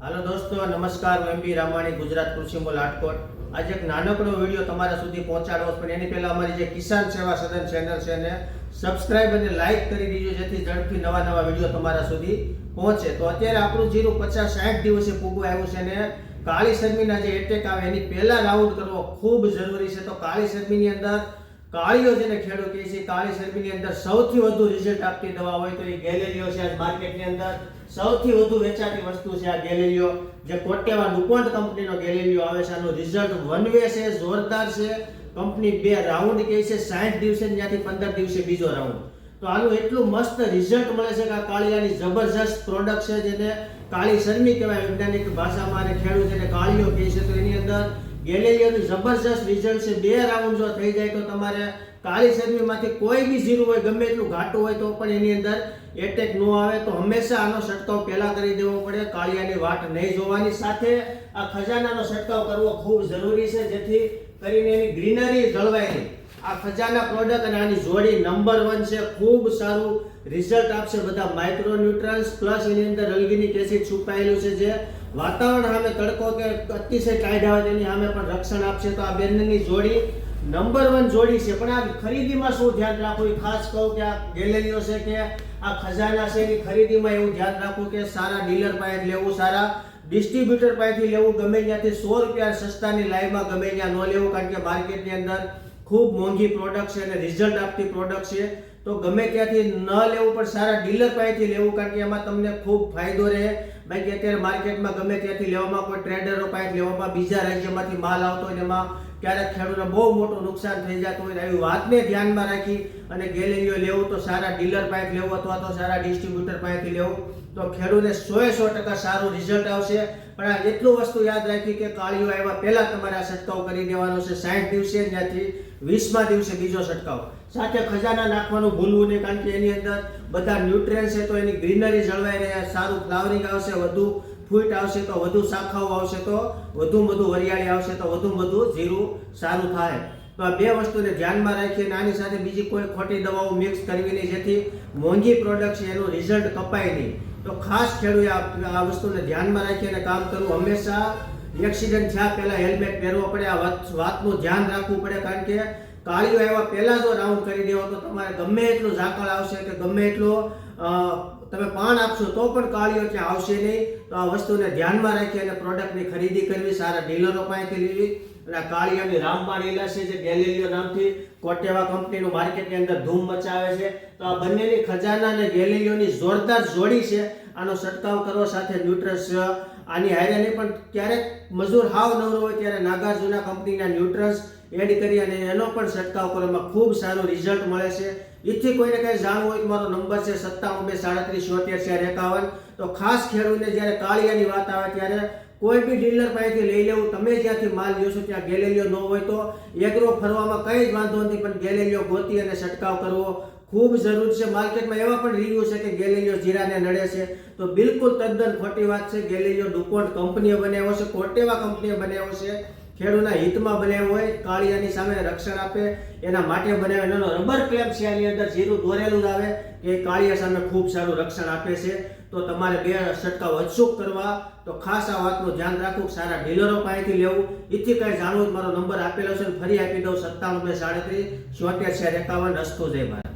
હાલો દોસ્તો, નમસ્કાર, હું એમબી રામાણી, ગુજરાત કૃષિ મોલ રાજકોટ આજે એક નાનકડો વીડિયો તમારા સુધી પહોંચાડવો પણ એની પહેલા અમારી જે કિસાન સેવા સદન ચેનલ છે એને સબસ્ક્રાઇબ અને લાઇક કરી દીજો, જેથી ઝડપથી નવા નવા વીડિયો તમારા સુધી પહોંચે. તો અત્યારે આપણું જીરું પચાસ સાઠ દિવસે પૂગું આવ્યું છે ને કાળી શરમીના જે એટેક આવે, એની પહેલા રાઉન્ડ કરવો ખૂબ જરૂરી છે. તો કાળી શરમીની અંદર કાળીઓ જેને ખેડૂત કહે છે, કાળી શરમીની અંદર સૌથી વધુ રિઝલ્ટ આપતી દવા હોય તો એ ગેલેરીઓ છે. આજ માર્કેટની અંદર સૌથી વધુ વેચાતી વસ્તુ છે આ ગેલેરીઓ જે કોટેવા ડુપોન્ટ કંપનીનો ગેલેરીઓ આવે છે. આનું રિઝલ્ટ વન વે છે, જોરદાર છે. કંપની બે રાઉન્ડ કહે છે સાઠ દિવસે ત્યાંથી પંદર દિવસે બીજો રાઉન્ડ તો આનું એટલું મસ્ત રિઝલ્ટ મળે છે કે આ કાળિયાની જબરજસ્ત પ્રોડક્ટ છે જેને કાળી શરમી કહેવાય. વૈજ્ઞાનિક ભાષામાં અને ખેડૂત જેને કાળીઓ કહે છે, તો એની અંદર ગેલેરીઓનું જબરજસ્ત રિઝલ્ટ છે. બે રાઉન્ડ જો થઈ જાય તો તમારે કાળી શરમીમાંથી કોઈ બી જીરું હોય, ગમે એટલું ઘાટું હોય તો પણ એની અંદર એટેક ન આવે. તો હંમેશા આનો છંટકાવ પહેલાં કરી દેવો પડે. કાળિયાની વાટ નહીં જોવાની. સાથે આ ખજાનાનો છંટકાવ કરવો ખૂબ જરૂરી છે, જેથી કરીને એની ગ્રીનરી જળવાય નહીં આ ખજાના પ્રોડક્ટ અને આની જોડી નંબર વન છે. ખૂબ સારું રિઝલ્ટ આપશે બધા માઇક્રો ન્યુટ્રન્સ પ્લસ એની અંદર અલ્ગિનિક એસિડ છુપાયેલું છે જે વાતાવરણ સામે તડકો કે અતિશય ટાઈડ આવે તેની સામે પણ રક્ષણ આપશે. તો આ બંનેની જોડી નંબર વન જોડી છે. પણ આ ખરીદીમાં શું ધ્યાન રાખવું? એ ખાસ કહું કે આ ગેલેરીઓ છે કે આ ખજાના છે, એની ખરીદીમાં એવું ધ્યાન રાખવું કે સારા ડીલર પાસે લેવું, સારા ડિસ્ટ્રીબ્યુટર પાસેથી લેવું. ગમે ત્યાંથી સો રૂપિયા સસ્તાની લાઈનમાં ગમે ત્યાં ન લેવું, કારણ કે માર્કેટની અંદર ખૂબ મોંઘી પ્રોડક્ટ છે અને રિઝલ્ટ આપતી પ્રોડક્ટ છે. તો ગમે ત્યાંથી ન લેવું પણ સારા ડીલર પાસેથી લેવું કારણ કે એમાં તમને ખૂબ ફાયદો રહે. બાકી અત્યારે માર્કેટમાં ગમે ત્યાંથી લેવામાં કોઈ ટ્રેડરો પાસે લેવામાં બીજા રાજ્યમાંથી માલ આવતો હોય એમાં ક્યારેક ખેડૂતને બહુ મોટું નુકસાન થઈ જતું હોય આવી વાતને ધ્યાનમાં રાખી અને ગેલેરીઓ લેવું તો સારા ડીલર પાસે લેવું અથવા તો સારા ડિસ્ટ્રીબ્યુટર પાસેથી લેવું તો ખેડૂતને સોએ સો ટકા સારું રિઝલ્ટ આવશે. પણ આ એટલું વસ્તુ યાદ રાખી કે કાળીઓ આવ્યા પહેલાં તમારે આ છંટકાવ કરી દેવાનો છે સાઠ દિવસે, ત્યાંથી વીસમા દિવસે બીજો છંટકાવ. સાથે ખજાના નાખવાનું ભૂલવું નહીં, કારણ કે એની અંદર બધા ન્યુટ્રિયન્સ છે તો એની ગ્રીનરી જળવાઈ રહે, સારું ફ્લાવરિંગ આવશે વધુ. ફૂટ આવશે તો વધુ શાખાઓ આવશે તો વધુ વધુ વરિયાળી આવશે તો વધુ વધુ જીરું સારું થાય. તો આ બે વસ્તુને ધ્યાનમાં રાખીને આની સાથે બીજી કોઈ ખોટી દવાઓ મિક્સ કરવી નહીં, જેથી મોંઘી પ્રોડક્ટ છે, એનું રિઝલ્ટ કપાય નહીં. તો ખાસ ખેડૂએ આ વસ્તુને ધ્યાનમાં રાખીને કામ કરવું હંમેશા એક્સિડન્ટ થયા પહેલાં હેલ્મેટ પહેરવો પડે. આ વાતનું ધ્યાન રાખવું પડે, કારણ કે કાળીઓ એવા પહેલાં જો રાઉન્ડ કરી દેવો તો તમારે ગમે એટલું ઝાકળ આવશે કે ગમે એટલો તમે પાન આપશો તો પણ કાળીઓ ત્યાં આવશે નહીં. તો આ વસ્તુને ધ્યાનમાં રાખી અને પ્રોડક્ટની ખરીદી કરવી, સારા ડીલરો પાસેથી લેવી. અને આ કાળિયાની રામબાણ લીલા છે જે ગેલેરીઓ નામથી કોટેવા કંપનીનું માર્કેટની અંદર ધૂમ મચાવે છે. તો આ બંનેની ખજાના અને ગેલેરીઓની જોરદાર જોડી છે. આનો છંટકાવ કરવો સાથે ન્યુટ્રસ, આની હારે પણ ક્યારેક મજૂર હાવ નવરો હોય ત્યારે નાગાર્જુના કંપનીના ન્યુટ્રસ એડ કરી અને એનો પણ છંટકાવ કરવામાં ખૂબ સારું રિઝલ્ટ મળે છે. એથી કોઈને કંઈ જાણવું હોય તો મારો નંબર છે સત્તાણું બે સાડત્રીસ છોતેર ચાર એકાવન, તો ખાસ ખેડૂતને જ્યારે કાળિયાની વાત આવે ત્યારે કોઈ બી ડીલર પાસેથી લઈ લેવું, તમે જ્યાંથી માલ લ્યો ત્યાં ગેલેલીઓ ન હોય તો એગ્રો ફરવામાં કંઈ જ વાંધો નથી, પણ ગેલેરીઓ ગોતી અને છંટકાવ કરવો ખૂબ જરૂર છે. માર્કેટમાં એવા પણ રિવ્યુ છે કે ગેલેરીઓ જીરાને નડે છે. તો બિલકુલ તદ્દન ખોટી વાત છે. ગેલેરીઓ ડુપોન્ટ કંપનીએ બનાવ્યો છે, કોટેવા કંપનીએ બનાવ્યો છે. ખેડૂતના હિતમાં બન્યા હોય, કાળિયાની સામે રક્ષણ આપે, એના માટે બનાવે એનો રબર ક્લેમ છે એની અંદર જીરું દોરેલું જ આવે એ કાળિયા સામે ખૂબ સારું રક્ષણ આપે છે. તો તમારે બે છંટકાવ અચૂક કરવા. તો ખાસ આ વાતનું ધ્યાન રાખવું સારા ડીલરો પાસેથી લેવું. એથી કાંઈ જાણવું મારો નંબર આપેલો છે ફરી આપી દઉં સત્તાણું બે સાડત્રીસ ચાર એકાવન રસ્તો જય ભારત.